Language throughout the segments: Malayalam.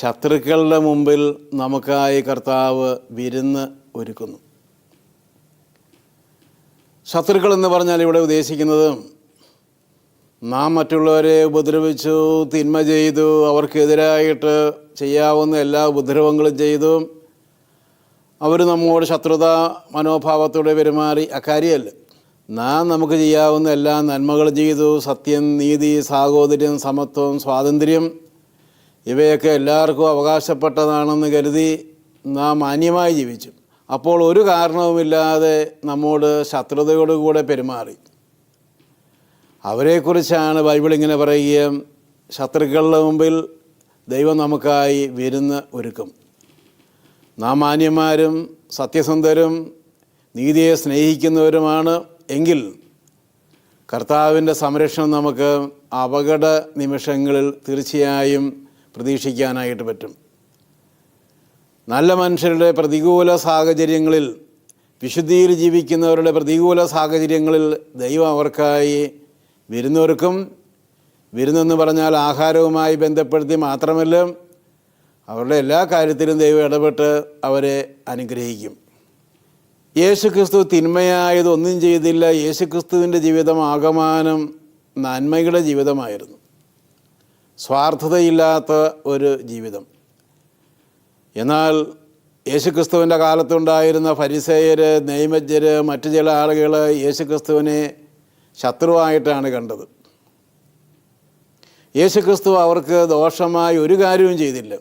ശത്രുക്കളുടെ മുമ്പിൽ നമുക്കായി കർത്താവ് വിരുന്ന് ഒരുക്കുന്നു. ശത്രുക്കൾ എന്ന് പറഞ്ഞാൽ ഇവിടെ ഉദ്ദേശിക്കുന്നത് നാം മറ്റുള്ളവരെ ഉപദ്രവിച്ചു തിന്മ ചെയ്തു അവർക്കെതിരായിട്ട് ചെയ്യാവുന്ന എല്ലാ ഉപദ്രവങ്ങളും ചെയ്തു. അവർ നമ്മോട് ശത്രുത മനോഭാവത്തോടെ പെരുമാറി അക്കാര്യമല്ല നാം നമുക്ക് ചെയ്യാവുന്ന എല്ലാ നന്മകളും ചെയ്തു. സത്യം നീതി സാഹോദര്യം സമത്വം സ്വാതന്ത്ര്യം. ഇവയൊക്കെ എല്ലാവർക്കും അവകാശപ്പെട്ടതാണെന്ന് കരുതി നാം മാന്യമായി ജീവിച്ചു. അപ്പോൾ ഒരു കാരണവുമില്ലാതെ നമ്മോട് ശത്രുതയോടുകൂടെ പെരുമാറി. അവരെക്കുറിച്ചാണ് ബൈബിൾ ഇങ്ങനെ പറയുകയും ശത്രുക്കളുടെ മുമ്പിൽ ദൈവം നമുക്കായി വിരുന്ന് ഒരുക്കും. നാം മാന്യന്മാരും സത്യസന്ധരും നീതിയെ സ്നേഹിക്കുന്നവരുമാണ് എങ്കിൽ കർത്താവിന്റെ സംരക്ഷണം നമുക്ക് അപകട നിമിഷങ്ങളിൽ തീർച്ചയായും പ്രതീക്ഷിക്കാനായിട്ട് പറ്റും. നല്ല മനുഷ്യരുടെ പ്രതികൂല സാഹചര്യങ്ങളിൽ വിശുദ്ധിയിൽ ജീവിക്കുന്നവരുടെ പ്രതികൂല സാഹചര്യങ്ങളിൽ ദൈവം അവർക്കായി വിരുന്നൊരുക്കും വിരുന്നെന്ന് പറഞ്ഞാൽ ആഹാരവുമായി ബന്ധപ്പെടുത്തി മാത്രമല്ല അവരുടെ എല്ലാ കാര്യത്തിലും ദൈവം ഇടപെട്ട് അവരെ അനുഗ്രഹിക്കും. യേശുക്രിസ്തു തിന്മയായതൊന്നും ചെയ്തില്ല. യേശുക്രിസ്തുവിന്റെ ജീവിതം ആകമാനം നന്മയുടെ ജീവിതമായിരുന്നു. സ്വാർത്ഥതയില്ലാത്ത ഒരു ജീവിതം. എന്നാൽ യേശുക്രിസ്തുവിന്റെ കാലത്തുണ്ടായിരുന്ന ഫരിസേയർ നൈമജ്യർ മറ്റു ചില ആളുകൾ യേശുക്രിസ്തുവിനെ ശത്രുവായിട്ടാണ് കണ്ടത്. യേശുക്രിസ്തു അവർക്ക് ദോഷമായി ഒരു കാര്യവും ചെയ്തില്ല.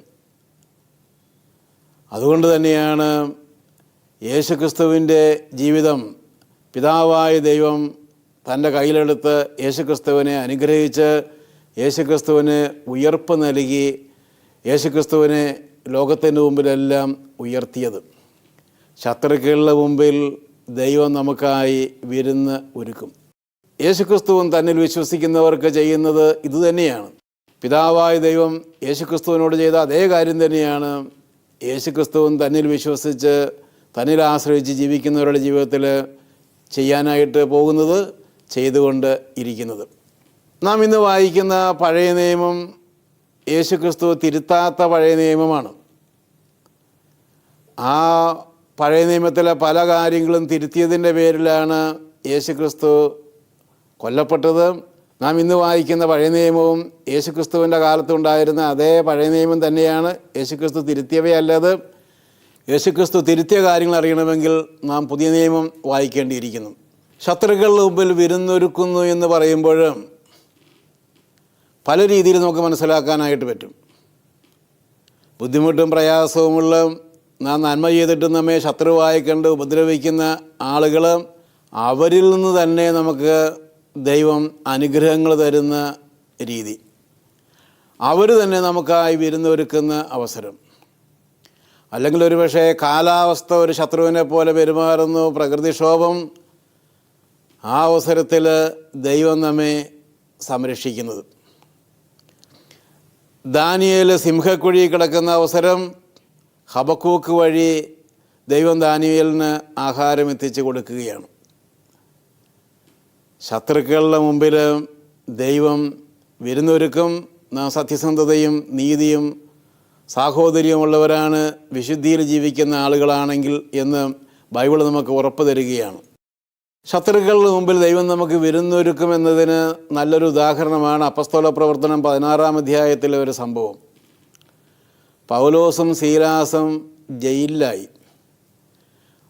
അതുകൊണ്ട് തന്നെയാണ് യേശുക്രിസ്തുവിന്റെ ജീവിതം പിതാവായ ദൈവം തന്റെ കയ്യിലെടുത്ത് യേശുക്രിസ്തുവിനെ അനുഗ്രഹിച്ച് യേശുക്രിസ്തുവിന് ഉയർപ്പ് നൽകി യേശുക്രിസ്തുവിനെ ലോകത്തിന്റെ മുമ്പിലെല്ലാം ഉയർത്തിയത്. ശത്രുക്കളുടെ മുമ്പിൽ ദൈവം നമുക്കായി വിരുന്ന് ഒരുക്കും. യേശുക്രിസ്തുവും തന്നിൽ വിശ്വസിക്കുന്നവർക്ക് ചെയ്യുന്നത് ഇതുതന്നെയാണ് പിതാവായ ദൈവം യേശുക്രിസ്തുവിനോട് ചെയ്ത അതേ കാര്യം തന്നെയാണ്. യേശുക്രിസ്തുവും തന്നിൽ വിശ്വസിച്ച് തന്നിൽ ആശ്രയിച്ച് ജീവിക്കുന്നവരുടെ ജീവിതത്തിൽ ചെയ്യാനായിട്ട് പോകുന്നത് ചെയ്തുകൊണ്ട് ഇരിക്കുന്നത്. നാം ഇന്ന് വായിക്കുന്ന പഴയ നിയമം യേശുക്രിസ്തു തിരുത്താത്ത പഴയ നിയമമാണ്. ആ പഴയ നിയമത്തിലെ പല കാര്യങ്ങളും തിരുത്തിയതിന്റെ പേരിലാണ് യേശുക്രിസ്തു കൊല്ലപ്പെട്ടത്. നാം ഇന്ന് വായിക്കുന്ന പഴയ നിയമവും യേശുക്രിസ്തുവിന്റെ കാലത്തുണ്ടായിരുന്ന അതേ പഴയ നിയമം തന്നെയാണ് യേശുക്രിസ്തു തിരുത്തിയവയല്ലത്. യേശുക്രിസ്തു തിരുത്തിയ കാര്യങ്ങൾ അറിയണമെങ്കിൽ നാം പുതിയ നിയമം വായിക്കേണ്ടിയിരിക്കുന്നു. ശത്രുക്കളുടെ മുമ്പിൽ വിരുന്നൊരുക്കുന്നു എന്ന് പറയുമ്പോൾ പല രീതിയിൽ നമുക്ക് മനസ്സിലാക്കാനായിട്ട് പറ്റും. ബുദ്ധിമുട്ടും പ്രയാസവുമുള്ള നാം നന്മ ചെയ്തിട്ടും നമ്മെ ശത്രുവായി കണ്ട് ഉപദ്രവിക്കുന്ന ആളുകൾ അവരിൽ നിന്ന് തന്നെ നമുക്ക് ദൈവം അനുഗ്രഹങ്ങൾ തരുന്ന രീതി. അവർ തന്നെ നമുക്കായി വിരുന്നൊരുക്കുന്ന അവസരം. അല്ലെങ്കിൽ ഒരു പക്ഷേ കാലാവസ്ഥ ഒരു ശത്രുവിനെ പോലെ പെരുമാറുന്നു പ്രകൃതിക്ഷോഭം ആ അവസരത്തിൽ ദൈവം നമ്മെ സംരക്ഷിക്കുന്നത്. ദാനിയേൽ സിംഹക്കുഴി കിടക്കുന്ന അവസരം ഹബക്കൂക്ക് വഴി ദൈവം ദാനിയേലിന് ആഹാരം എത്തിച്ചു കൊടുക്കുകയാണ്. ശത്രുക്കളുടെ മുമ്പിൽ ദൈവം വിരുന്നൊരുക്കും നാം സത്യസന്ധതയും നീതിയും സാഹോദര്യമുള്ളവരാണ് വിശുദ്ധിയിൽ ജീവിക്കുന്ന ആളുകളാണെങ്കിൽ എന്ന് ബൈബിൾ നമുക്ക് ഉറപ്പ് തരികയാണ്. ശത്രുക്കളുടെ മുമ്പിൽ ദൈവം നമുക്ക് വിരുന്നൊരുക്കും എന്നതിന് നല്ലൊരു ഉദാഹരണമാണ് അപ്പസ്തോല പ്രവർത്തനം പതിനാറാം അധ്യായത്തിലെ ഒരു സംഭവം. പൗലോസും സീലാസും ജയിലിലായി.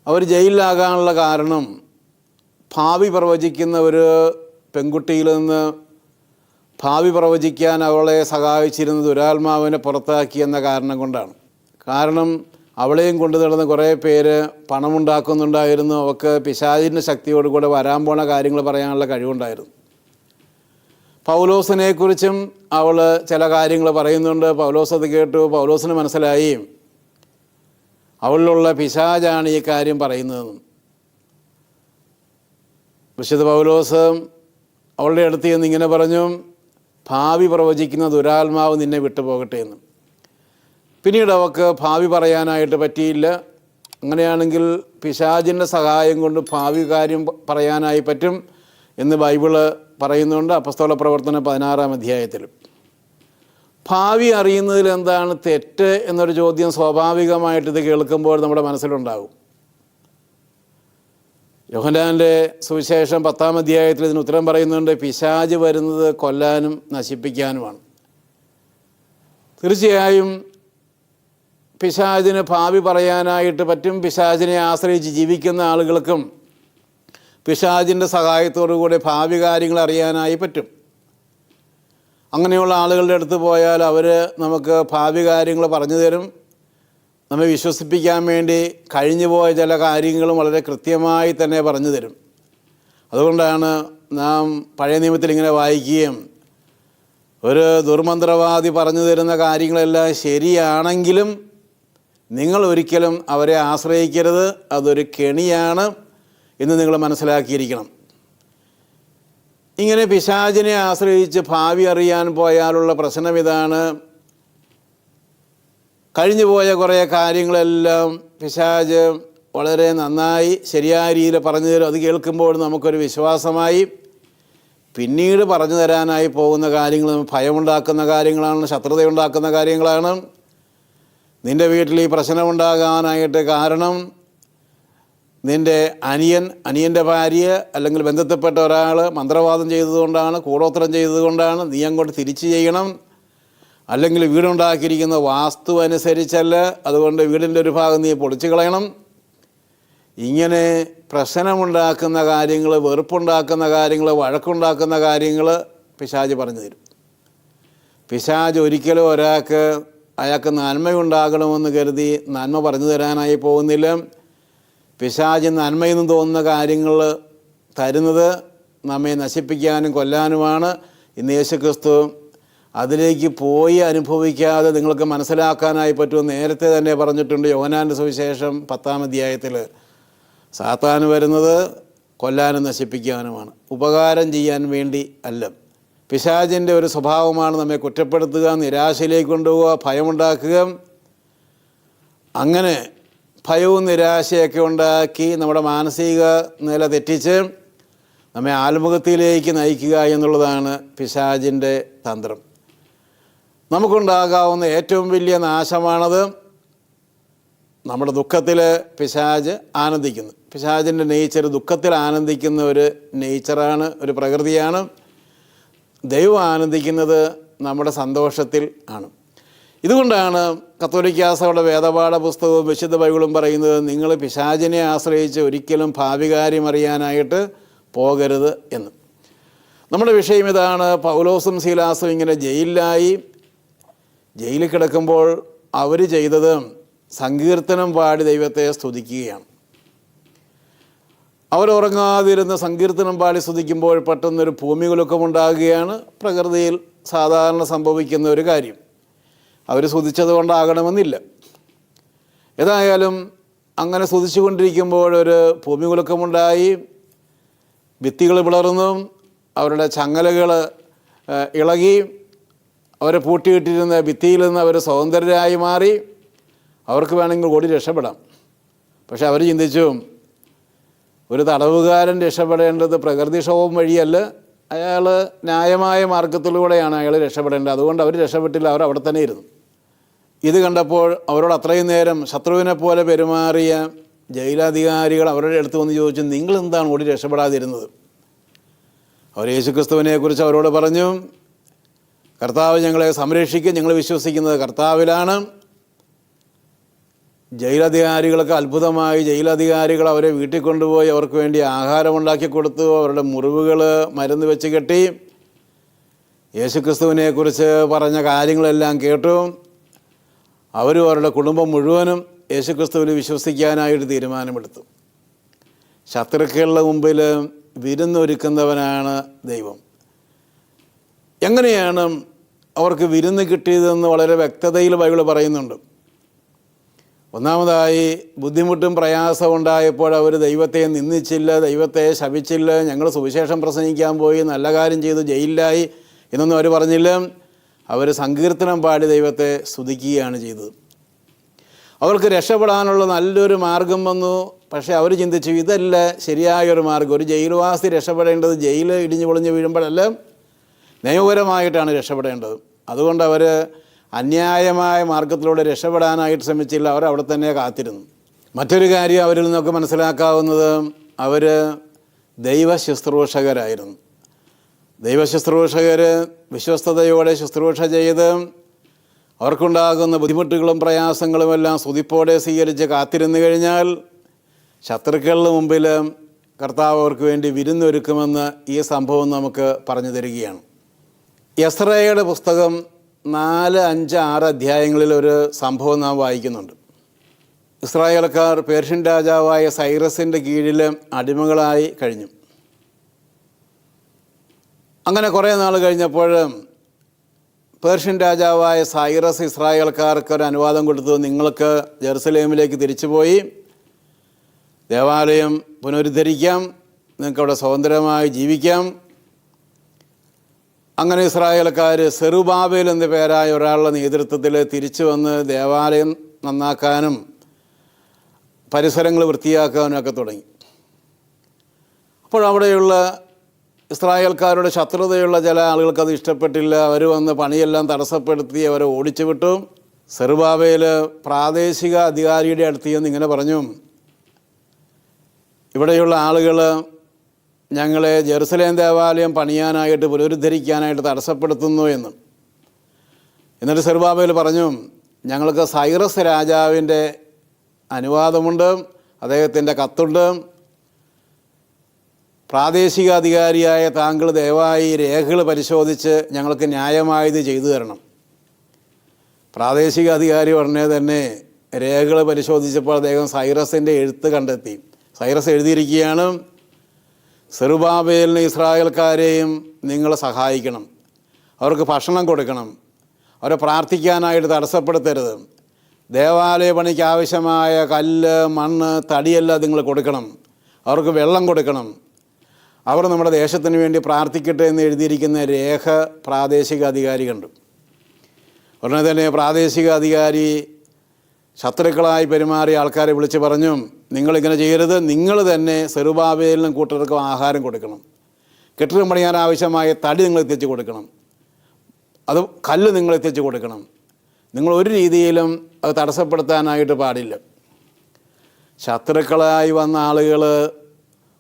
അവർ ജയിലിലാകാനുള്ള കാരണം ഭാവി പ്രവചിക്കുന്ന ഒരു പെൺകുട്ടിയിൽ നിന്ന് ഭാവി പ്രവചിക്കാൻ അവളെ സഹായിച്ചിരുന്ന ദുരാത്മാവിനെ പുറത്താക്കി എന്ന കാരണം കൊണ്ടാണ്. കാരണം അവളെയും കൊണ്ടു നടന്ന് കുറേ പേര് പണമുണ്ടാക്കുന്നുണ്ടായിരുന്നു. അവൾക്ക് പിശാചിന്റെ ശക്തിയോടുകൂടെ വരാൻ പോണ കാര്യങ്ങൾ പറയാനുള്ള കഴിവുണ്ടായിരുന്നു. പൗലോസിനെക്കുറിച്ചും അവൾ ചില കാര്യങ്ങൾ പറയുന്നുണ്ട്. പൗലോസ് അത് കേട്ടു. പൗലോസിന് മനസ്സിലായി. അവളിലുള്ള പിശാചാണ് ഈ കാര്യം പറയുന്നതെന്നും. വിശുദ്ധ പൗലോസ് അവളുടെ അടുത്ത് നിന്ന് ഇങ്ങനെ പറഞ്ഞു ഭാവി പ്രവചിക്കുന്ന ദുരാത്മാവ് നിന്നെ വിട്ടുപോകട്ടെ എന്ന്. പിന്നീട് അവൾക്ക് ഭാവി പറയാനായിട്ട് പറ്റിയില്ല. അങ്ങനെയാണെങ്കിൽ പിശാചിന്റെ സഹായം കൊണ്ട് ഭാവി കാര്യം പറയാനായി പറ്റും എന്ന് ബൈബിൾ പറയുന്നുണ്ട് അപ്പസ്തോല പ്രവർത്തനം പതിനാറാം അധ്യായത്തിലും ഭാവി അറിയുന്നതിൽ എന്താണ് തെറ്റ് എന്നൊരു ചോദ്യം സ്വാഭാവികമായിട്ട് ഇത് കേൾക്കുമ്പോൾ നമ്മുടെ മനസ്സിലുണ്ടാകും. യോഹനാന്റെ സുവിശേഷം പത്താം അധ്യായത്തിൽ ഇതിന് ഉത്തരം പറയുന്നുണ്ട് പിശാജ് വരുന്നത് കൊല്ലാനും നശിപ്പിക്കാനുമാണ്. തീർച്ചയായും പിശാചിന് ഭാവി പറയാനായിട്ട് പറ്റും. പിശാചിനെ ആശ്രയിച്ച് ജീവിക്കുന്ന ആളുകൾക്കും പിശാചിന്റെ സഹായത്തോടു കൂടി ഭാവി കാര്യങ്ങൾ അറിയാനായി പറ്റും. അങ്ങനെയുള്ള ആളുകളുടെ അടുത്ത് പോയാൽ അവർ നമുക്ക് ഭാവി കാര്യങ്ങൾ പറഞ്ഞു തരും. നമ്മെ വിശ്വസിപ്പിക്കാൻ വേണ്ടി കഴിഞ്ഞു പോയ ചില കാര്യങ്ങളും വളരെ കൃത്യമായി തന്നെ പറഞ്ഞു തരും. അതുകൊണ്ടാണ് നാം പഴയ നിയമത്തിൽ ഇങ്ങനെ വായിക്കുകയും ഒരു ദുർമന്ത്രവാദി പറഞ്ഞു തരുന്ന കാര്യങ്ങളെല്ലാം ശരിയാണെങ്കിലും നിങ്ങൾ ഒരിക്കലും അവരെ ആശ്രയിക്കരുത്. അതൊരു കെണിയാണ് എന്ന് നിങ്ങൾ മനസ്സിലാക്കിയിരിക്കണം. ഇങ്ങനെ പിശാചിനെ ആശ്രയിച്ച് ഭാവി അറിയാൻ പോയാലുള്ള പ്രശ്നം ഇതാണ്. കഴിഞ്ഞു പോയ കുറേ കാര്യങ്ങളെല്ലാം പിശാജ് വളരെ നന്നായി ശരിയായ രീതിയിൽ പറഞ്ഞു തരും. അത് കേൾക്കുമ്പോൾ നമുക്കൊരു വിശ്വാസമായി. പിന്നീട് പറഞ്ഞു തരാനായി പോകുന്ന കാര്യങ്ങൾ ഭയമുണ്ടാക്കുന്ന കാര്യങ്ങളാണ് ശത്രുതയുണ്ടാക്കുന്ന കാര്യങ്ങളാണ്. നിന്റെ വീട്ടിൽ ഈ പ്രശ്നമുണ്ടാകാനായിട്ട് കാരണം നിന്റെ അനിയൻ അനിയന്റെ ഭാര്യ അല്ലെങ്കിൽ ബന്ധത്തിൽപ്പെട്ട ഒരാൾ മന്ത്രവാദം ചെയ്തതുകൊണ്ടാണ് കൂടോത്രം ചെയ്തതുകൊണ്ടാണ് നീ അങ്ങോട്ട് തിരിച്ചു ചെയ്യണം. അല്ലെങ്കിൽ വീടുണ്ടാക്കിയിരിക്കുന്ന വാസ്തു അനുസരിച്ചല്ല അതുകൊണ്ട് വീടിന്റെ ഒരു ഭാഗം നീ പൊളിച്ചു കളയണം. ഇങ്ങനെ പ്രശ്നമുണ്ടാക്കുന്ന കാര്യങ്ങൾ വെറുപ്പുണ്ടാക്കുന്ന കാര്യങ്ങൾ വഴക്കുണ്ടാക്കുന്ന കാര്യങ്ങൾ പിശാജ് പറഞ്ഞു തരും. പിശാജ് ഒരിക്കലും ഒരാൾക്ക് അയാൾക്ക് നന്മയുണ്ടാകണമെന്ന് കരുതി നന്മ പറഞ്ഞു തരാനായി പോകുന്നില്ല. പിശാജ് നന്മയെന്ന് തോന്നുന്ന കാര്യങ്ങൾ തരുന്നത് നമ്മെ നശിപ്പിക്കാനും കൊല്ലാനുമാണ്. ഇന്ന് യേശു ക്രിസ്തു അതിലേക്ക് പോയി അനുഭവിക്കാതെ നിങ്ങൾക്ക് മനസ്സിലാക്കാനായി പറ്റുമെന്ന് നേരത്തെ തന്നെ പറഞ്ഞിട്ടുണ്ട് യോഹനാന്റെ സുവിശേഷം പത്താം അധ്യായത്തിൽ. സാത്താൻ വരുന്നത് കൊല്ലാനും നശിപ്പിക്കാനുമാണ്. ഉപകാരം ചെയ്യാൻ വേണ്ടി അല്ല. പിശാചിന്റെ ഒരു സ്വഭാവമാണ് നമ്മെ കുറ്റപ്പെടുത്തുക നിരാശയിലേക്ക് കൊണ്ടുപോവുക ഭയമുണ്ടാക്കുക. അങ്ങനെ ഭയവും നിരാശയൊക്കെ ഉണ്ടാക്കി നമ്മുടെ മാനസിക നില തെറ്റിച്ച് നമ്മെ ആത്മഹത്യയിലേക്ക് നയിക്കുക എന്നുള്ളതാണ് പിശാചിന്റെ തന്ത്രം. നമുക്കുണ്ടാകാവുന്ന ഏറ്റവും വലിയ നാശമാണത് നമ്മുടെ ദുഃഖത്തിൽ പിശാജ് ആനന്ദിക്കുന്നു. പിശാജിന്റെ നേച്ചർ ദുഃഖത്തിൽ ആനന്ദിക്കുന്ന ഒരു നേച്ചറാണ് ഒരു പ്രകൃതിയാണ്. ദൈവം ആനന്ദിക്കുന്നത് നമ്മുടെ സന്തോഷത്തിൽ ആണ്. ഇതുകൊണ്ടാണ് കത്തോലിക്കാസയുടെ വേദപാഠ പുസ്തകവും വിശുദ്ധ ബൈബിളും പറയുന്നത് നിങ്ങൾ പിശാചിനെ ആശ്രയിച്ച് ഒരിക്കലും ഭാവി കാര്യം അറിയാനായിട്ട് പോകരുത് എന്ന്. നമ്മുടെ വിഷയം ഇതാണ് പൗലോസും ശീലാസും ഇങ്ങനെ ജയിലിലായി ജയിലിൽ കിടക്കുമ്പോൾ അവർ ചെയ്തത് സങ്കീർത്തനം പാടി ദൈവത്തെ സ്തുതിക്കുകയാണ്. അവരുറങ്ങാതിരുന്ന് സങ്കീർത്തനം പാടി സ്തുതിക്കുമ്പോൾ പെട്ടെന്നൊരു ഭൂമികുലുക്കമുണ്ടാകുകയാണ് പ്രകൃതിയിൽ സാധാരണ സംഭവിക്കുന്ന ഒരു കാര്യം. അവർ സ്തുതിച്ചത് കൊണ്ടാകണമെന്നില്ല. ഏതായാലും അങ്ങനെ സ്തുതിച്ചുകൊണ്ടിരിക്കുമ്പോൾ ഒരു ഭൂമികുലുക്കമുണ്ടായി ഭിത്തികൾ പിളർന്നു അവരുടെ ചങ്ങലകൾ ഇളകി അവരെ പൂട്ടിയിട്ടിരുന്ന ഭിത്തിയിൽ നിന്ന് അവർ സ്വതന്ത്രരായി മാറി അവർക്ക് വേണമെങ്കിൽ ഓടി രക്ഷപ്പെടാം. പക്ഷെ അവർ ചിന്തിച്ചു ഒരു തടവുകാരൻ രക്ഷപ്പെടേണ്ടത് പ്രകൃതിക്ഷോഭം വഴിയല്ല. അയാൾ ന്യായമായ മാർഗത്തിലൂടെയാണ് അയാൾ രക്ഷപ്പെടേണ്ടത്. അതുകൊണ്ട് അവർ രക്ഷപ്പെട്ടില്ല അവർ അവിടെ തന്നെ ഇരുന്നു. ഇത് കണ്ടപ്പോൾ അവരോട് അത്രയും നേരം ശത്രുവിനെ പോലെ പെരുമാറിയ ജയിലധികാരികൾ അവരുടെ അടുത്ത് വന്ന് ചോദിച്ചു നിങ്ങൾ എന്താണ് ഓടി രക്ഷപ്പെടാതിരുന്നത്? അവർ യേശുക്രിസ്തുവിനെക്കുറിച്ച് അവരോട് പറഞ്ഞു കർത്താവ് ഞങ്ങളെ സംരക്ഷിക്കും ഞങ്ങൾ വിശ്വസിക്കുന്നത് കർത്താവിലാണ്. ജയിലധികാരികൾക്ക് അത്ഭുതമായി ജയിലധികാരികൾ അവരെ വീട്ടിൽ കൊണ്ടുപോയി അവർക്ക് വേണ്ടി ആഹാരം ഉണ്ടാക്കി കൊടുത്തു അവരുടെ മുറിവുകൾ മരുന്ന് വെച്ച് കെട്ടി. യേശുക്രിസ്തുവിനെക്കുറിച്ച് പറഞ്ഞ കാര്യങ്ങളെല്ലാം കേട്ടു. അവരും അവരുടെ കുടുംബം മുഴുവനും യേശുക്രിസ്തുവിൽ വിശ്വസിക്കാനായിട്ട് തീരുമാനമെടുത്തു. ശത്രുക്കളുടെ മുമ്പിൽ വിരുന്നൊരുക്കുന്നവനാണ് ദൈവം. എങ്ങനെയാണ് അവർക്ക് വിരുന്ന് കിട്ടിയതെന്ന് വളരെ വ്യക്തതയിൽ ബൈബിൾ പറയുന്നുണ്ട്. ഒന്നാമതായി ബുദ്ധിമുട്ടും പ്രയാസവും ഉണ്ടായപ്പോൾ അവർ ദൈവത്തെ നിന്ദിച്ചില്ല ദൈവത്തെ ശപിച്ചില്ല ഞങ്ങൾ സുവിശേഷം പ്രസംഗിക്കാൻ പോയി നല്ല കാര്യം ചെയ്തു ജയിലിലായി എന്നൊന്നും അവർ പറഞ്ഞില്ല. അവർ സങ്കീർത്തനം പാടി ദൈവത്തെ സ്തുതിക്കുകയാണ് ചെയ്തത്. അവർക്ക് രക്ഷപ്പെടാനുള്ള നല്ലൊരു മാർഗം വന്നു. പക്ഷേ അവർ ചിന്തിച്ചു ഇതല്ല ശരിയായൊരു മാർഗം. ഒരു ജയിൽവാസി രക്ഷപ്പെടേണ്ടത് ജയിൽ ഇടിഞ്ഞു പൊളിഞ്ഞ് വീഴുമ്പോഴല്ല നിയമപരമായിട്ടാണ് രക്ഷപ്പെടേണ്ടത്. അതുകൊണ്ട് അവർ അന്യായമായ മാർഗത്തിലൂടെ രക്ഷപ്പെടാനായിട്ട് ശ്രമിച്ചില്ല. അവർ അവിടെ തന്നെ കാത്തിരുന്നു. മറ്റൊരു കാര്യം അവരിൽ നിന്നൊക്കെ മനസ്സിലാക്കാവുന്നത് അവർ ദൈവ ശുശ്രൂഷകരായിരുന്നു ദൈവ ശുശ്രൂഷകർ വിശ്വസ്തയോടെ ശുശ്രൂഷ ചെയ്ത് അവർക്കുണ്ടാകുന്ന ബുദ്ധിമുട്ടുകളും പ്രയാസങ്ങളും എല്ലാം സ്തുതിപ്പോടെ സ്വീകരിച്ച് കാത്തിരുന്നു കഴിഞ്ഞാൽ ശത്രുക്കളുടെ മുമ്പിൽ കർത്താവ് അവർക്ക് വേണ്ടി വിരുന്നൊരുക്കുമെന്ന് ഈ സംഭവം നമുക്ക് പറഞ്ഞു തരികയാണ്. യസ്രയുടെ പുസ്തകം നാല് അഞ്ച് ആറ് അധ്യായങ്ങളിൽ ഒരു സംഭവം നാം വായിക്കുന്നുണ്ട്. ഇസ്രായേൽക്കാർ പേർഷ്യൻ രാജാവായ സൈറസിന്റെ കീഴിൽ അടിമകളായി കഴിഞ്ഞു. അങ്ങനെ കുറേ നാൾ കഴിഞ്ഞപ്പോൾ പേർഷ്യൻ രാജാവായ സൈറസ് ഇസ്രായേൽക്കാർക്ക് ഒരു അനുവാദം കൊടുത്തു. നിങ്ങൾക്ക് ജെറുസലേമിലേക്ക് തിരിച്ചുപോയി ദേവാലയം പുനരുദ്ധരിക്കാം നിങ്ങൾക്ക് അവിടെ സ്വതന്ത്രമായി ജീവിക്കാം അങ്ങനെ ഇസ്രായേൽക്കാർ സെറുബാബേൽ എന്ന പേരായ ഒരാളുടെ നേതൃത്വത്തിൽ തിരിച്ചു വന്ന് ദേവാലയം നന്നാക്കാനും പരിസരങ്ങൾ വൃത്തിയാക്കാനും ഒക്കെ തുടങ്ങി. അപ്പോഴവിടെയുള്ള ഇസ്രായേൽക്കാരുടെ ശത്രുതയുള്ള ചില ആളുകൾക്ക് അത് ഇഷ്ടപ്പെട്ടില്ല. അവർ വന്ന് പണിയെല്ലാം തടസ്സപ്പെടുത്തി അവരെ ഓടിച്ചു വിട്ടു. സെറുബാബയിൽ പ്രാദേശിക അധികാരിയുടെ അടുത്ത് ചെന്ന് ഇങ്ങനെ പറഞ്ഞു ഇവിടെയുള്ള ആളുകൾ ഞങ്ങളെ ജെറുസലേം ദേവാലയം പണിയാനായിട്ട് പുനരുദ്ധരിക്കാനായിട്ട് തടസ്സപ്പെടുത്തുന്നു എന്ന്. എന്നിട്ട് സെറുബാബയിൽ പറഞ്ഞു ഞങ്ങൾക്ക് സൈറസ് രാജാവിന്റെ അനുവാദമുണ്ട് അദ്ദേഹത്തിന്റെ കത്തുണ്ട്. പ്രാദേശിക അധികാരിയായ താങ്കൾ ദയവായി രേഖകൾ പരിശോധിച്ച് ഞങ്ങൾക്ക് ന്യായമായത് ചെയ്തു തരണം. പ്രാദേശിക അധികാരി ഉടനെ തന്നെ രേഖകൾ പരിശോധിച്ചപ്പോൾ അദ്ദേഹം സൈറസിന്റെ എഴുത്ത് കണ്ടെത്തി. സൈറസ് എഴുതിയിരിക്കുകയാണ് സെറുബാബേലിന് ഇസ്രായേൽക്കാരെയും നിങ്ങൾ സഹായിക്കണം. അവർക്ക് ഭക്ഷണം കൊടുക്കണം. അവരെ പ്രാർത്ഥിക്കാനായിട്ട് തടസ്സപ്പെടുത്തരുത്. ദേവാലയ പണിക്ക് ആവശ്യമായ കല്ല് മണ്ണ് തടിയെല്ലാം നിങ്ങൾ കൊടുക്കണം. അവർക്ക് വെള്ളം കൊടുക്കണം. അവർ നമ്മുടെ ദേശത്തിന് വേണ്ടി പ്രാർത്ഥിക്കട്ടെ എന്ന് എഴുതിയിരിക്കുന്ന രേഖ പ്രാദേശിക അധികാരി കണ്ടു ഉടനെ തന്നെ പ്രാദേശിക അധികാരി ശത്രുക്കളായി പെരുമാറിയ ആൾക്കാരെ വിളിച്ച് പറഞ്ഞു നിങ്ങളിങ്ങനെ ചെയ്യരുത്. നിങ്ങൾ തന്നെ സെറുബാബേലിനും കൂട്ടർക്കും ആഹാരം കൊടുക്കണം. കെട്ടിടം പണിയാൻ ആവശ്യമായ തടി നിങ്ങൾ എത്തിച്ച് കൊടുക്കണം. അത് കല്ല് നിങ്ങൾ എത്തിച്ച് കൊടുക്കണം. നിങ്ങൾ ഒരു രീതിയിലും അത് തടസ്സപ്പെടുത്താനായിട്ട് പാടില്ല. ശത്രുക്കളായി വന്ന ആളുകൾ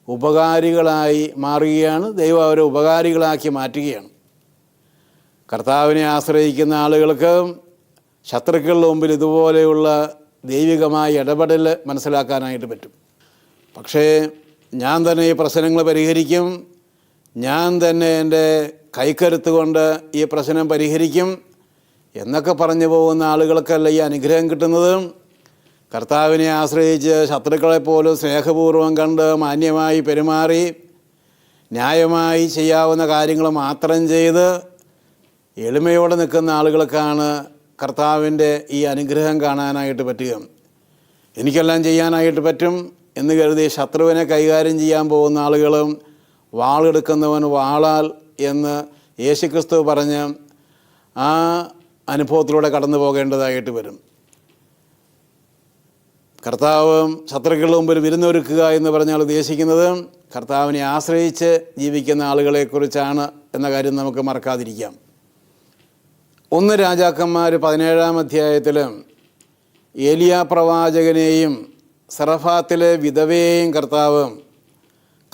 ഉപകാരികളായി മാറുകയാണ്. ദൈവം അവരെ ഉപകാരികളാക്കി മാറ്റുകയാണ്. കർത്താവിനെ ആശ്രയിക്കുന്ന ആളുകൾക്ക് ശത്രുക്കളുടെ മുമ്പിൽ ഇതുപോലെയുള്ള ദൈവികമായ ഇടപെടൽ മനസ്സിലാക്കാനായിട്ട് പറ്റും. പക്ഷേ ഞാൻ തന്നെ ഈ പ്രശ്നങ്ങൾ പരിഹരിക്കും ഞാൻ തന്നെ എന്റെ കൈക്കരുത്ത് കൊണ്ട് ഈ പ്രശ്നം പരിഹരിക്കും എന്നൊക്കെ പറഞ്ഞു പോകുന്ന ആളുകൾക്കല്ല ഈ അനുഗ്രഹം കിട്ടുന്നത് കർത്താവിനെ ആശ്രയിച്ച് ശത്രുക്കളെപ്പോലും സ്നേഹപൂർവം കണ്ട് മാന്യമായി പെരുമാറി ന്യായമായി ചെയ്യാവുന്ന കാര്യങ്ങൾ മാത്രം ചെയ്ത് എളിമയോടെ നിൽക്കുന്ന ആളുകൾക്കാണ് കർത്താവിന്റെ ഈ അനുഗ്രഹം കാണാനായിട്ട് പറ്റുക എനിക്കെല്ലാം ചെയ്യാനായിട്ട് പറ്റും എന്ന് കരുതി ശത്രുവിനെ കൈകാര്യം ചെയ്യാൻ പോകുന്ന ആളുകളും വാളെടുക്കുന്നവൻ വാളാൽ എന്ന് യേശുക്രിസ്തു പറഞ്ഞ് ആ അനുഭവത്തിലൂടെ കടന്നു പോകേണ്ടതായിട്ട് വരും. കർത്താവ് ശത്രുക്കളുടെ മുമ്പിൽ വിരുന്നൊരുക്കുക എന്ന് പറഞ്ഞാൽ ഉദ്ദേശിക്കുന്നത് കർത്താവിനെ ആശ്രയിച്ച് ജീവിക്കുന്ന ആളുകളെക്കുറിച്ചാണ് എന്ന കാര്യം നമുക്ക് മറക്കാതിരിക്കാം. ഒന്ന് രാജാക്കന്മാർ പതിനേഴാം അധ്യായത്തിൽ ഏലിയ പ്രവാചകനെയും സറഫാത്തിലെ വിധവയെയും കർത്താവ്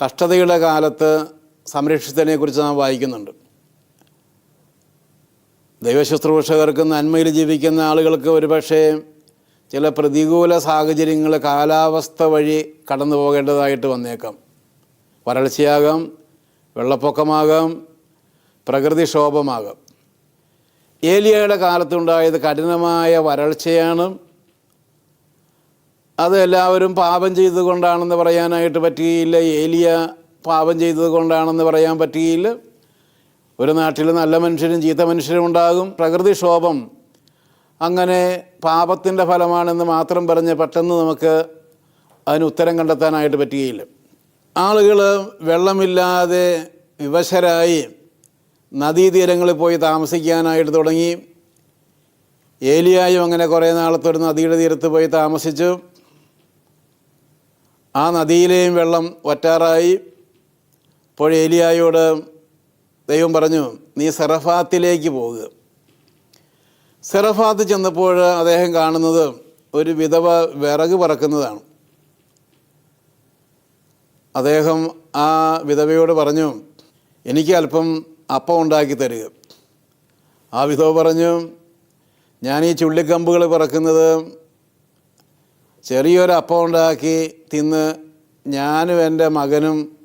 കഷ്ടതയുടെ കാലത്ത് സംരക്ഷിച്ചതിനെക്കുറിച്ച് നാം വായിക്കുന്നുണ്ട്. ദൈവശുശ്രൂഷകർക്ക് നന്മയിൽ ജീവിക്കുന്ന ആളുകൾക്ക് ഒരുപക്ഷേ ചില പ്രതികൂല സാഹചര്യങ്ങൾ കാലാവസ്ഥ വഴി കടന്നു പോകേണ്ടതായിട്ട് വന്നേക്കാം. വരൾച്ചയാകാം വെള്ളപ്പൊക്കമാകാം പ്രകൃതിക്ഷോഭമാകാം. ഏലിയയുടെ കാലത്തുണ്ടായത് കഠിനമായ വരൾച്ചയാണ്. അത് എല്ലാവരും പാപം ചെയ്തുകൊണ്ടാണെന്ന് പറയാനായിട്ട് പറ്റുകയില്ല ഏലിയ പാപം ചെയ്തതുകൊണ്ടാണെന്ന് പറയാൻ പറ്റുകയില്ല ഒരു നാട്ടിൽ നല്ല മനുഷ്യരും ചീത്ത മനുഷ്യരും ഉണ്ടാകും. പ്രകൃതിക്ഷോഭം അങ്ങനെ പാപത്തിന്റെ ഫലമാണെന്ന് മാത്രം പറഞ്ഞ് പെട്ടെന്ന് നമുക്ക് അതിന് ഉത്തരം കണ്ടെത്താനായിട്ട് പറ്റുകയില്ല ആളുകൾ വെള്ളമില്ലാതെ വിവശരായി നദീതീരങ്ങളിൽ പോയി താമസിക്കാനായിട്ട് തുടങ്ങി. ഏലിയായും അങ്ങനെ കുറേ നാളത്തൊരു നദിയുടെ തീരത്ത് പോയി താമസിച്ചു. ആ നദിയിലെയും വെള്ളം വറ്റാറായി. അപ്പോൾ ഏലിയായോട് ദൈവം പറഞ്ഞു നീ സെറഫാത്തിലേക്ക് പോകുക സെറഫാത്ത് ചെന്നപ്പോൾ അദ്ദേഹം കാണുന്നത് ഒരു വിധവ വിറക് പറക്കുന്നതാണ്. അദ്ദേഹം ആ വിധവയോട് പറഞ്ഞു എനിക്ക് അല്പം അപ്പം ഉണ്ടാക്കി തരിക. ആ വിധവ പറഞ്ഞു ഞാൻ ഈ ചുള്ളിക്കമ്പുകൾ പറക്കുന്നത് ചെറിയൊരു അപ്പം ഉണ്ടാക്കി തിന്ന് ഞാനും എന്റെ മകനും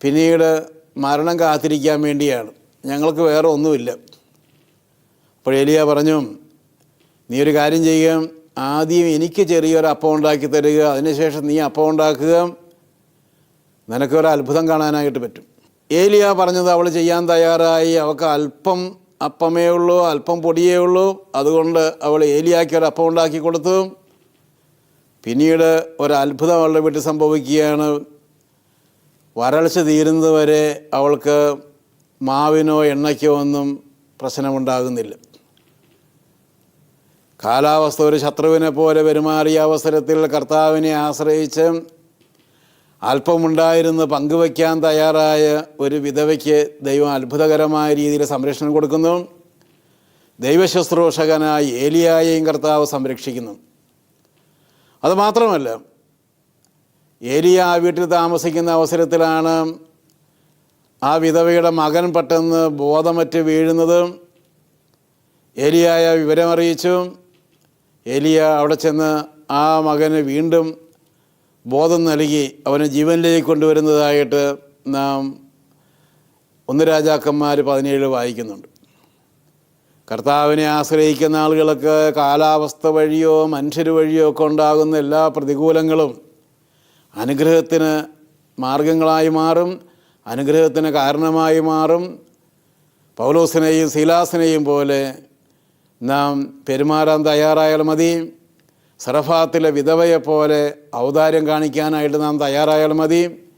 പിന്നീട് മരണം കാത്തിരിക്കാൻ വേണ്ടിയാണ്. ഞങ്ങൾക്ക് വേറെ ഒന്നുമില്ല. അപ്പോൾ എലിയ പറഞ്ഞു നീ ഒരു കാര്യം ചെയ്യുക ആദ്യം എനിക്ക് ചെറിയൊരു അപ്പം ഉണ്ടാക്കി തരിക. അതിനുശേഷം നീ അപ്പം ഉണ്ടാക്കുക. നിനക്കൊരു അത്ഭുതം കാണാനായിട്ട് പറ്റും. ഏലിയ പറഞ്ഞത് അവൾ ചെയ്യാൻ തയ്യാറായി. അവൾക്ക് അല്പം അപ്പമേ ഉള്ളൂ അല്പം പൊടിയേ ഉള്ളൂ. അതുകൊണ്ട് അവൾ ഏലിയാക്കി ഒരു അപ്പം ഉണ്ടാക്കി കൊടുത്തു. പിന്നീട് ഒരത്ഭുതം അവളുടെ വീട്ടിൽ സംഭവിക്കുകയാണ്. വരൾച്ച തീരുന്നത് വരെ അവൾക്ക് മാവിനോ എണ്ണയ്ക്കോ ഒന്നും പ്രശ്നമുണ്ടാകുന്നില്ല. കാലാവസ്ഥ ഒരു ശത്രുവിനെ പോലെ പെരുമാറിയ അവസരത്തിൽ കർത്താവിനെ ആശ്രയിച്ച് അല്പമുണ്ടായിരുന്ന് പങ്കുവയ്ക്കാൻ തയ്യാറായ ഒരു വിധവയ്ക്ക് ദൈവം അത്ഭുതകരമായ രീതിയിൽ സംരക്ഷണം കൊടുക്കുന്നു. ദൈവശുശ്രൂഷകനായി ഏലിയായെയും കർത്താവ് സംരക്ഷിക്കുന്നു. അതുമാത്രമല്ല ഏലിയ ആ വീട്ടിൽ താമസിക്കുന്ന അവസരത്തിലാണ് ആ വിധവയുടെ മകൻ പെട്ടെന്ന് ബോധമറ്റ് വീഴുന്നത്. ഏലിയായ വിവരമറിയിച്ചു. ഏലിയ അവിടെ ചെന്ന് ആ മകന് വീണ്ടും ബോധം നൽകി അവനെ ജീവനിലേക്ക് കൊണ്ടുവരുന്നതായിട്ട് നാം ഒന്ന് രാജാക്കന്മാർ പതിനേഴ് വായിക്കുന്നുണ്ട്. കർത്താവിനെ ആശ്രയിക്കുന്ന ആളുകൾക്ക് കാലാവസ്ഥ വഴിയോ മനുഷ്യർ വഴിയോ ഒക്കെ ഉണ്ടാകുന്ന എല്ലാ പ്രതികൂലങ്ങളും അനുഗ്രഹത്തിന് മാർഗങ്ങളായി മാറും അനുഗ്രഹത്തിന് കാരണമായി മാറും. പൗലോസിനെയും ശീലാസിനെയും പോലെ നാം പെരുമാറാൻ തയ്യാറായാൽ മതി. സറഫാത്തിലെ വിധവയെ പോലെ ഔദാര്യം കാണിക്കാനായിട്ട് നാം തയ്യാറായാൽ മതി.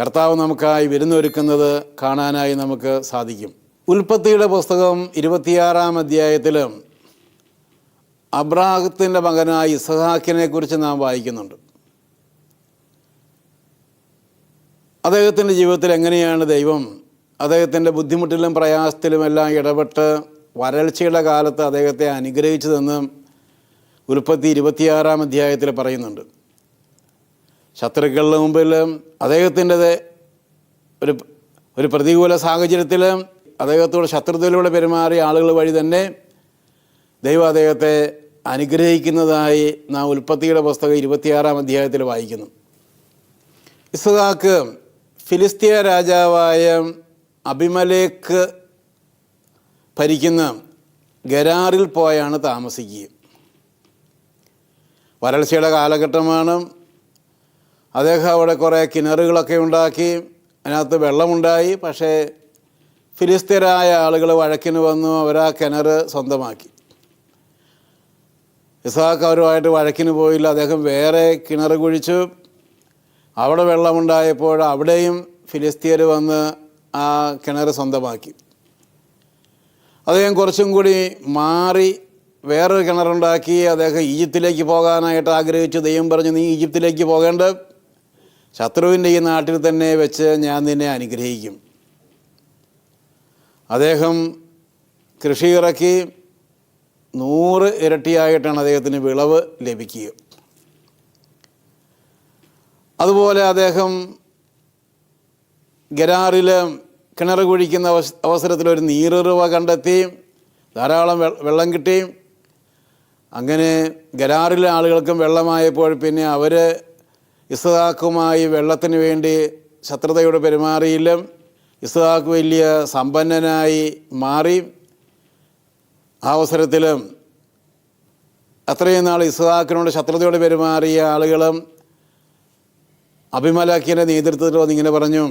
കർത്താവ് നമുക്കായി വിരുന്നൊരുക്കുന്നത് കാണാനായി നമുക്ക് സാധിക്കും. ഉൽപ്പത്തിയുടെ പുസ്തകം ഇരുപത്തിയാറാം അധ്യായത്തിലും അബ്രാഹത്തിന്റെ മകനായ ഇസഹാക്കിനെ കുറിച്ച് നാം വായിക്കുന്നുണ്ട്. അദ്ദേഹത്തിന്റെ ജീവിതത്തിൽ എങ്ങനെയാണ് ദൈവം അദ്ദേഹത്തിന്റെ ബുദ്ധിമുട്ടിലും പ്രയാസത്തിലുമെല്ലാം ഇടപെട്ട് വരൾച്ചയുടെ കാലത്ത് അദ്ദേഹത്തെ അനുഗ്രഹിച്ചതെന്ന് ഉൽപ്പത്തി ഇരുപത്തിയാറാം അധ്യായത്തിൽ പറയുന്നുണ്ട്. ശത്രുക്കളുടെ മുമ്പിൽ അദ്ദേഹത്തിന്റെ ഒരു ഒരു പ്രതികൂല സാഹചര്യത്തിൽ അദ്ദേഹത്തോട് ശത്രുതയിലൂടെ പെരുമാറിയ ആളുകൾ വഴി തന്നെ ദൈവം അദ്ദേഹത്തെ അനുഗ്രഹിക്കുന്നതായി നാം ഉൽപ്പത്തിയുടെ പുസ്തകം ഇരുപത്തിയാറാം അധ്യായത്തിൽ വായിക്കുന്നു. ഇസ്ഹാക്ക് ഫിലിസ്തീയ രാജാവായ അഭിമലേക്ക് ഭരിക്കുന്ന ഗരാറിൽ പോയാണ് താമസിക്കുക. വരൾച്ചയുടെ കാലഘട്ടമാണ്. അദ്ദേഹം അവിടെ കുറേ കിണറുകളൊക്കെ ഉണ്ടാക്കി അതിനകത്ത് വെള്ളമുണ്ടായി. പക്ഷേ ഫിലിസ്തീനായ ആളുകൾ വഴക്കിന് വന്നു അവർ ആ കിണർ സ്വന്തമാക്കി. ഇസാഖ് അവരുമായിട്ട് വഴക്കിന് പോയില്ല. അദ്ദേഹം വേറെ കിണർ കുഴിച്ചു. അവിടെ വെള്ളമുണ്ടായപ്പോൾ അവിടെയും ഫിലിസ്തീയർ വന്ന് ആ കിണർ സ്വന്തമാക്കി. അദ്ദേഹം കുറച്ചും കൂടി മാറി വേറൊരു കിണറുണ്ടാക്കി അദ്ദേഹം ഈജിപ്തിലേക്ക് പോകാനായിട്ട് ആഗ്രഹിച്ചു. ദൈവം പറഞ്ഞു നീ ഈജിപ്തിലേക്ക് പോകേണ്ട. ശത്രുവിന്റെ ഈ നാട്ടിൽ തന്നെ വെച്ച് ഞാൻ നിന്നെ അനുഗ്രഹിക്കും. അദ്ദേഹം കൃഷി ഇറക്കി നൂറ് ഇരട്ടിയായിട്ടാണ് അദ്ദേഹത്തിന് വിളവ് ലഭിക്കുക. അതുപോലെ അദ്ദേഹം ഗരാറിൽ കിണർ കുഴിക്കുന്ന അവസ അവസരത്തിൽ ഒരു നീറുറവ കണ്ടെത്തി ധാരാളം വെള്ളം കിട്ടി. അങ്ങനെ ഗരാറിലെ ആളുകൾക്കും വെള്ളമായപ്പോൾ പിന്നെ അവർ ഇസ്ഹാക്കുമായി വെള്ളത്തിന് വേണ്ടി ശത്രുതയോട് പെരുമാറിയില്ല. ഇസ്ഹാക്ക് വലിയ സമ്പന്നനായി മാറി. ആ അവസരത്തിലും അത്രയും നാൾ ഇസ്ഹാക്കിനോട് ശത്രുതയോട് പെരുമാറിയ ആളുകളും അഭിമലാക്കിന്റെ നേതൃത്വത്തിൽ വന്ന് ഇങ്ങനെ പറഞ്ഞു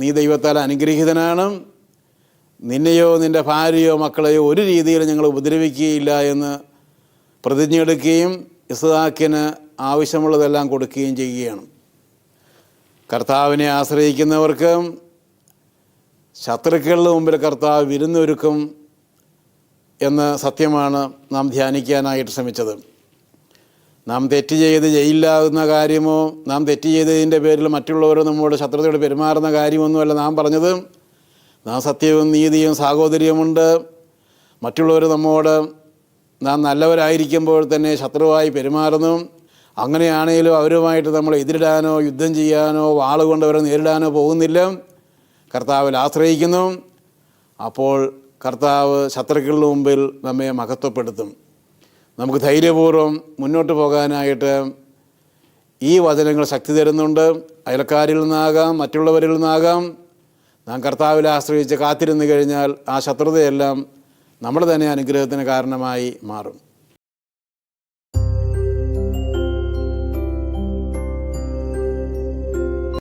നീ ദൈവത്താൽ അനുഗ്രഹീതനാണ്. നിന്നെയോ നിന്റെ ഭാര്യയോ മക്കളെയോ ഒരു രീതിയിൽ ഞങ്ങൾ ഉപദ്രവിക്കുകയില്ല എന്ന് പ്രതിജ്ഞയെടുക്കുകയും ഇസ്ഹാക്കിന് ആവശ്യമുള്ളതെല്ലാം കൊടുക്കുകയും ചെയ്യുകയാണ്. കർത്താവിനെ ആശ്രയിക്കുന്നവർക്ക് ശത്രുക്കളുടെ മുമ്പിൽ കർത്താവ് വിരുന്നൊരുക്കും എന്ന സത്യമാണ് നാം ധ്യാനിക്കാനായിട്ട് ശ്രമിച്ചത്. നാം തെറ്റ് ചെയ്ത് ജയിലിലാകുന്ന കാര്യമോ നാം തെറ്റ് ചെയ്തതിന്റെ പേരിൽ മറ്റുള്ളവർ നമ്മോട് ശത്രുതയോട് പെരുമാറുന്ന കാര്യമൊന്നുമല്ല നാം പറഞ്ഞത്. നാം സത്യവും നീതിയും സാഹോദര്യമുണ്ട് മറ്റുള്ളവർ നമ്മോട് നാം നല്ലവരായിരിക്കുമ്പോൾ തന്നെ ശത്രുവായി പെരുമാറുന്നു. അങ്ങനെയാണെങ്കിലും അവരുമായിട്ട് നമ്മൾ എതിരിടാനോ യുദ്ധം ചെയ്യാനോ വാളുകൊണ്ട് അവരെ നേരിടാനോ പോകുന്നില്ല. കർത്താവിൽ ആശ്രയിക്കുന്നു. അപ്പോൾ കർത്താവ് ശത്രുക്കളുടെ മുമ്പിൽ നമ്മെ മഹത്വപ്പെടുത്തും. നമുക്ക് ധൈര്യപൂർവം മുന്നോട്ട് പോകാനായിട്ട് ഈ വചനങ്ങൾ ശക്തി തരുന്നുണ്ട്. അയൽക്കാരിൽ നിന്നാകാം മറ്റുള്ളവരിൽ നിന്നാകാം. നാം കർത്താവിൽ ആശ്രയിച്ച് കാത്തിരുന്നു കഴിഞ്ഞാൽ ആ ശത്രുതയെല്ലാം നമ്മുടെ തന്നെ അനുഗ്രഹത്തിന് കാരണമായി മാറും.